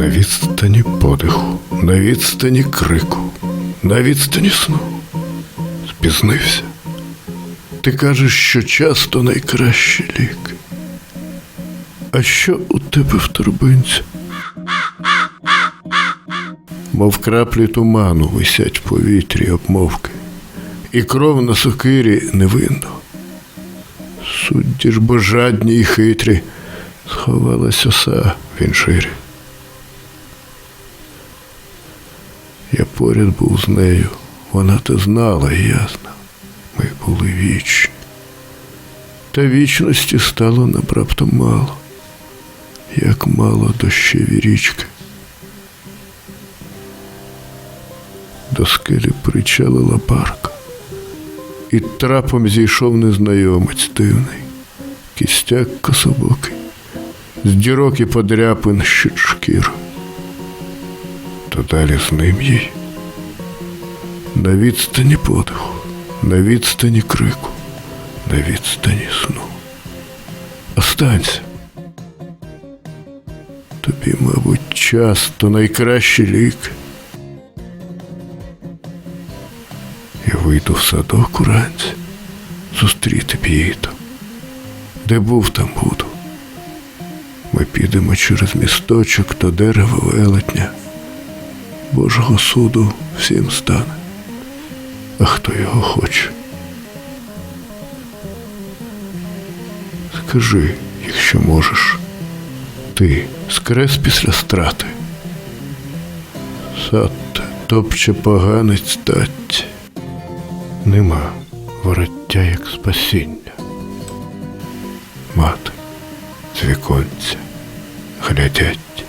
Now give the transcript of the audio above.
На відстані подиху, на відстані крику, на відстані сну. Спізнився. Ти кажеш, що часто найкращий лік. А що у тебе в торбинці? Мов краплі туману висять в повітрі обмовки, і кров на сокирі невинно. Судді ж бо жадні й хитрі, сховалась оса в інширі. Я поряд був з нею, вона те знала і. Ми були вічні. Та вічності стало направду мало, як мало дощеві річки. До скелі причалила парка, і трапом зійшов незнайомець дивний, кістяк кособокий, з дірок і подряпин щит шкіру. То далі з ним їй на відстані подиху, на відстані крику, на відстані сну. Останься. Тобі, мабуть, час то найкращий лік. Я вийду в садок уранці, зустріти б. Де був, там буду. Ми підемо через місточок до дерева велетня. Божого суду всім стане, а хто його хоче. Скажи, якщо можеш, ти скрес після страти. Сад топче поганець дать. Нема вороття, як спасіння. Мати з віконця глядять